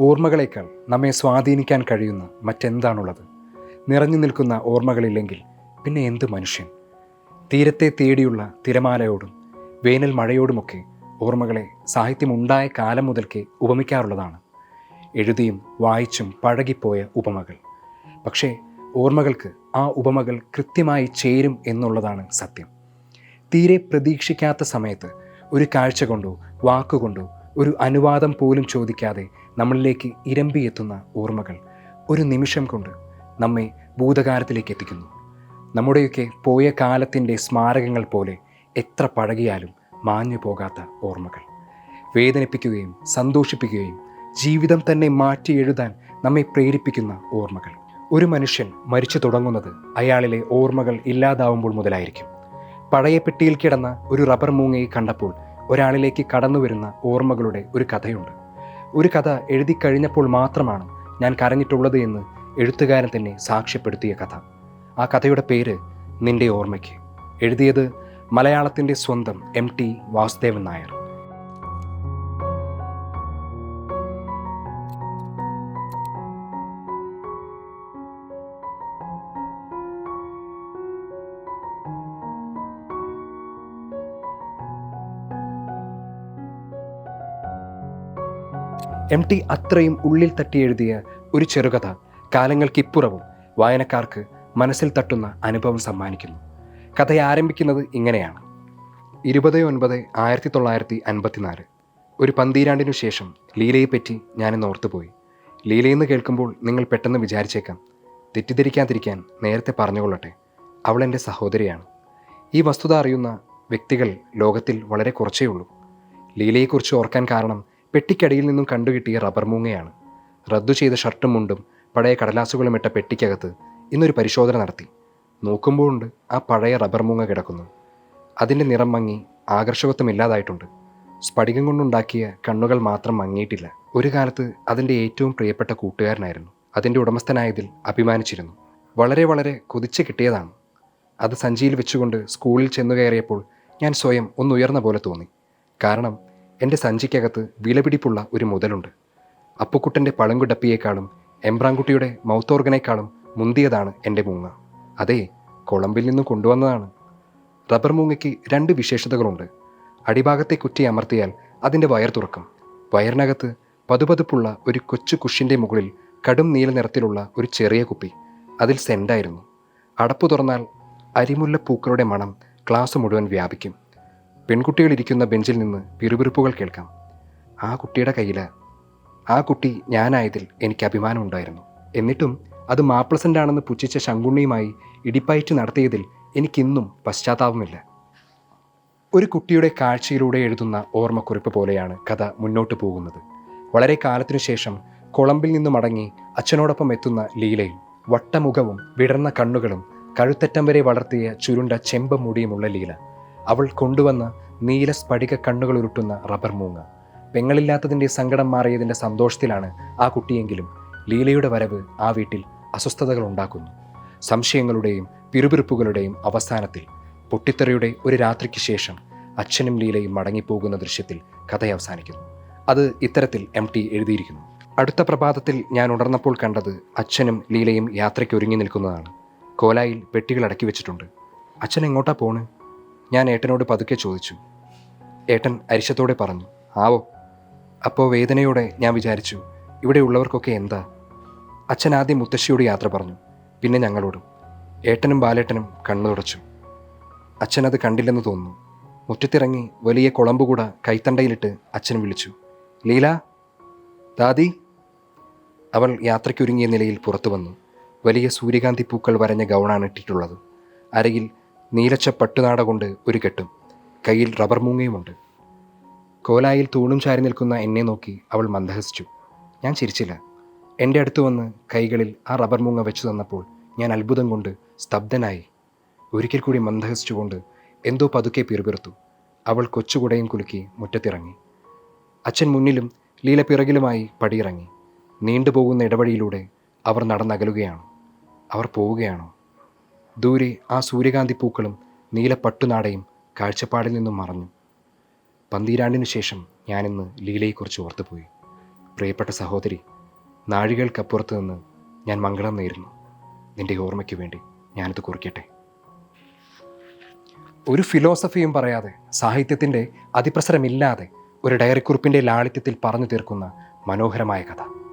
ഓർമ്മകളേക്കാൾ നമ്മെ സ്വാധീനിക്കാൻ കഴിയുന്ന മറ്റെന്താണുള്ളത്? നിറഞ്ഞു നിൽക്കുന്ന ഓർമ്മകളില്ലെങ്കിൽ പിന്നെ എന്ത് മനുഷ്യൻ? തീരത്തെ തേടിയുള്ള തിരമാലയോടും വേനൽ മഴയോടുമൊക്കെ ഓർമ്മകളെ സാഹിത്യമുണ്ടായ കാലം മുതൽക്കേ ഉപമിക്കാറുള്ളതാണ്. എഴുതിയും വായിച്ചും പഴകിപ്പോയ ഉപമകൾ. പക്ഷേ ഓർമ്മകൾക്ക് ആ ഉപമകൾ കൃത്യമായി ചേരും എന്നുള്ളതാണ് സത്യം. തീരെ പ്രതീക്ഷിക്കാത്ത സമയത്ത് ഒരു കാഴ്ച കൊണ്ടോ വാക്കുകൊണ്ടോ ഒരു അനുവാദം പോലും ചോദിക്കാതെ നമ്മളിലേക്ക് ഇരമ്പിയെത്തുന്ന ഓർമ്മകൾ ഒരു നിമിഷം കൊണ്ട് നമ്മെ ഭൂതകാലത്തിലേക്ക് എത്തിക്കുന്നു. നമ്മുടെയൊക്കെ പോയ കാലത്തിന്റെ സ്മാരകങ്ങൾ പോലെ എത്ര പഴകിയാലും മാഞ്ഞു പോകാത്ത ഓർമ്മകൾ. വേദനിപ്പിക്കുകയും സന്തോഷിപ്പിക്കുകയും ജീവിതം തന്നെ മാറ്റി എഴുതാൻ നമ്മെ പ്രേരിപ്പിക്കുന്ന ഓർമ്മകൾ. ഒരു മനുഷ്യൻ മരിച്ചു തുടങ്ങുന്നത് അയാളിലെ ഓർമ്മകൾ ഇല്ലാതാവുമ്പോൾ മുതലായിരിക്കും. പഴയ പെട്ടിയിൽ കിടന്ന ഒരു റബ്ബർ മൂങ്ങയെ കണ്ടപ്പോൾ ഒരാളിലേക്ക് കടന്നു വരുന്ന ഓർമ്മകളുടെ ഒരു കഥയുണ്ട്. ഒരു കഥ എഴുതി കഴിഞ്ഞപ്പോൾ മാത്രമാണ് ഞാൻ കരഞ്ഞിട്ടുള്ളത് എന്ന് എഴുത്തുകാരൻ തന്നെ സാക്ഷ്യപ്പെടുത്തിയ കഥ. ആ കഥയുടെ പേര് നിന്റെ ഓർമ്മയ്ക്ക്. എഴുതിയത് മലയാളത്തിന്റെ സ്വന്തം M T Vasudevan Nair. M T അത്രയും ഉള്ളിൽ തട്ടി എഴുതിയ ഒരു ചെറുകഥ കാലങ്ങൾക്കിപ്പുറവും വായനക്കാർക്ക് മനസ്സിൽ തട്ടുന്ന അനുഭവം സമ്മാനിക്കുന്നു. കഥ ആരംഭിക്കുന്നത് ഇങ്ങനെയാണ്. ഇരുപത് ഒൻപത് ആയിരത്തി തൊള്ളായിരത്തി അൻപത്തിനാല്. ഒരു പന്തീരാണ്ടിനു ശേഷം ലീലയെപ്പറ്റി ഞാനിന്ന് ഓർത്തുപോയി. ലീലയെന്ന് കേൾക്കുമ്പോൾ നിങ്ങൾ പെട്ടെന്ന് വിചാരിച്ചേക്കാം തെറ്റിദ്ധരിക്കാതിരിക്കാൻ നേരത്തെ പറഞ്ഞുകൊള്ളട്ടെ അവൾ എന്റെ സഹോദരിയാണ്. ഈ വസ്തുത അറിയുന്ന വ്യക്തികൾ ലോകത്തിൽ വളരെ കുറച്ചേ ഉള്ളൂ. ലീലയെക്കുറിച്ച് ഓർക്കാൻ കാരണം പെട്ടിക്കടിയിൽ നിന്നും കണ്ടുകിട്ടിയ റബ്ബർ മൂങ്ങയാണ്. റദ്ദു ചെയ്ത ഷർട്ടും മുണ്ടും പഴയ കടലാസുകളും ഇട്ട പെട്ടിക്കകത്ത് ഇന്നൊരു പരിശോധന നടത്തി. നോക്കുമ്പോൾ നോക്കുമ്പോഴുണ്ട് ആ പഴയ റബ്ബർ മൂങ്ങ കിടക്കുന്നു. അതിന്റെ നിറം മങ്ങി ആകർഷകത്വം ഇല്ലാതായിട്ടുണ്ട്. സ്ഫടികം കൊണ്ടുണ്ടാക്കിയ കണ്ണുകൾ മാത്രം മങ്ങിയിട്ടില്ല. ഒരു കാലത്ത് അതിന്റെ ഏറ്റവും പ്രിയപ്പെട്ട കൂട്ടുകാരനായിരുന്നു. അതിന്റെ ഉടമസ്ഥനായതിൽ അഭിമാനിച്ചിരുന്നു. വളരെ വളരെ കൊതിച്ച് കിട്ടിയതാണ്. അത് സഞ്ചിയിൽ വെച്ചുകൊണ്ട് സ്കൂളിൽ ചെന്നു കയറിയപ്പോൾ ഞാൻ സ്വയം ഒന്നുയർന്ന പോലെ തോന്നി. കാരണം എന്റെ സഞ്ചിക്കകത്ത് വിലപിടിപ്പുള്ള ഒരു മുതലുണ്ട്. അപ്പുക്കുട്ടന്റെ പളങ്കുടപ്പിയേക്കാളും എംബ്രാൻകുട്ടിയുടെ മൗത്ത് ഓർഗനേക്കാളും മുന്തിയതാണ് എന്റെ മൂങ്ങ. അതെ കൊളംബിൽ നിന്ന് കൊണ്ടുവന്നതാണ്. റബ്ബർ മൂങ്ങയ്ക്ക് രണ്ട് വിശേഷതകളുണ്ട്. അടിഭാഗത്തെ കുറ്റി അമർത്തിയാൽ അതിന്റെ വയർ തുറക്കും. വയറിനകത്ത് പതുപതുപ്പുള്ള ഒരു കൊച്ചു കുഷിന്റെ മുകളിൽ കടും നീല നിറത്തിലുള്ള ഒരു ചെറിയ കുപ്പി. അതിൽ സെൻഡായിരുന്നു അടപ്പ് തുറന്നാൽ അരിമുല്ല പൂക്കളുടെ മണം ക്ലാസ് മുഴുവൻ വ്യാപിക്കും. പെൺകുട്ടികൾ ഇരിക്കുന്ന ബെഞ്ചിൽ നിന്ന് പിറുപിറുപ്പുകൾ കേൾക്കാം. ആ കുട്ടിയുടെ കയ്യിൽ ആ കുട്ടി ഞാനായതിൽ എനിക്ക് അഭിമാനമുണ്ടായിരുന്നു എന്നിട്ടും അത് മാപ്ലസന്റാണെന്ന് പുച്ഛിച്ച ശങ്കുണ്ണിയുമായി ഇടിപ്പയറ്റ് നടത്തിയതിൽ എനിക്കിന്നും പശ്ചാത്താപമില്ല. ഒരു കുട്ടിയുടെ കാഴ്ചയിലൂടെ എഴുതുന്ന ഓർമ്മക്കുറിപ്പ് പോലെയാണ് കഥ മുന്നോട്ട് പോകുന്നത്. വളരെ കാലത്തിനു ശേഷം കൊളംബിൽ നിന്ന് മടങ്ങി അച്ഛനോടൊപ്പം എത്തുന്ന ലീലയും വട്ടമുഖവും വിടർന്ന കണ്ണുകളും കഴുത്തറ്റം വരെ വളർത്തിയ ചുരുണ്ട ചെമ്പ മുടിയുമുള്ള ലീല. അവൾ കൊണ്ടുവന്ന നീല സ്ഫടിക കണ്ണുകൾ ഉരുട്ടുന്ന റബ്ബർ മൂങ്ങ. പെങ്ങളില്ലാത്തതിന്റെ സങ്കടം മാറിയതിന്റെ സന്തോഷത്തിലാണ് ആ കുട്ടിയെങ്കിലും ലീലയുടെ വരവ് ആ വീട്ടിൽ അസ്വസ്ഥതകൾ ഉണ്ടാക്കുന്നു. സംശയങ്ങളുടെയും പിറുപിറുപ്പുകളുടെയും അവസാനത്തിൽ പൊട്ടിത്തെറിയുടെ ഒരു രാത്രിക്ക് ശേഷം അച്ഛനും ലീലയും മടങ്ങിപ്പോകുന്ന ദൃശ്യത്തിൽ കഥ അവസാനിക്കുന്നു. അത് ഇത്തരത്തിൽ എം ടി എഴുതിയിരിക്കുന്നു. അടുത്ത പ്രഭാതത്തിൽ ഞാൻ ഉണർന്നപ്പോൾ കണ്ടത് അച്ഛനും ലീലയും യാത്രയ്ക്ക് ഒരുങ്ങി നിൽക്കുന്നതാണ്. കോലായിൽ പെട്ടികൾ അടക്കി വെച്ചിട്ടുണ്ട്. അച്ഛൻ എങ്ങോട്ടാ പോണ്? ഞാൻ ഏട്ടനോട് പതുക്കെ ചോദിച്ചു. ഏട്ടൻ അരിശത്തോടെ പറഞ്ഞു ആവോ അപ്പോൾ വേദനയോടെ ഞാൻ വിചാരിച്ചു ഇവിടെ ഉള്ളവർക്കൊക്കെ എന്താ? അച്ഛൻ ആദ്യം മുത്തശ്ശിയോട് യാത്ര പറഞ്ഞു പിന്നെ ഞങ്ങളോടും. ഏട്ടനും ബാലേട്ടനും കണ്ണു തുടച്ചു. അച്ഛൻ അത് കണ്ടില്ലെന്ന് തോന്നുന്നു. മുറ്റത്തിറങ്ങി വലിയ കുളമ്പുകൂട കൈത്തണ്ടയിലിട്ട് അച്ഛൻ വിളിച്ചു ലീല ദാദി. അവൾ യാത്രയ്ക്കൊരുങ്ങിയ നിലയിൽ പുറത്തു വന്നു. വലിയ സൂര്യകാന്തി പൂക്കൾ വരഞ്ഞ ഗൗണാണ് ഇട്ടിട്ടുള്ളത്. അരയിൽ നീലച്ച പട്ടുനാട കൊണ്ട് ഒരു കെട്ടും. കയ്യിൽ റബ്ബർ മൂങ്ങയുമുണ്ട്. കോലായിൽ തൂണും ചാരി നിൽക്കുന്ന എന്നെ നോക്കി അവൾ മന്ദഹസിച്ചു. ഞാൻ ചിരിച്ചില്ല. എന്റെ അടുത്ത് വന്ന് കൈകളിൽ ആ റബ്ബർ മൂങ്ങ വെച്ചു തന്നപ്പോൾ ഞാൻ അത്ഭുതം കൊണ്ട് സ്തബ്ധനായി. ഒരിക്കൽ കൂടി മന്ദഹസിച്ചുകൊണ്ട് എന്തോ പതുക്കെ പിറുപിറുത്തു. അവൾ കൊച്ചുകുടയും കുലുക്കി മുറ്റത്തിറങ്ങി. അച്ഛൻ മുന്നിലും ലീല പിറകിലുമായി പടിയിറങ്ങി. നീണ്ടുപോകുന്ന ഇടവഴിയിലൂടെ അവർ നടന്നകലുകയാണ്. അവർ പോവുകയാണോ? ദൂരെ ആ സൂര്യകാന്തി പൂക്കളും നീല പട്ടുനാടയും കാഴ്ചപ്പാടിൽ നിന്നും മറഞ്ഞു. പന്തീരാണ്ടിനു ശേഷം ഞാനിന്ന് ലീലയെക്കുറിച്ച് ഓർത്തുപോയി. പ്രിയപ്പെട്ട സഹോദരി നാഴികൾക്കപ്പുറത്ത് നിന്ന് ഞാൻ മംഗളം നേരുന്നു. നിന്റെ ഓർമ്മയ്ക്ക് വേണ്ടി ഞാനിത് കുറിക്കട്ടെ. ഒരു ഫിലോസഫിയും പറയാതെ സാഹിത്യത്തിന്റെ അതിപ്രസരമില്ലാതെ ഒരു ഡയറിക്കുറിപ്പിന്റെ ലാളിത്യത്തിൽ പറഞ്ഞു തീർക്കുന്ന മനോഹരമായ കഥ.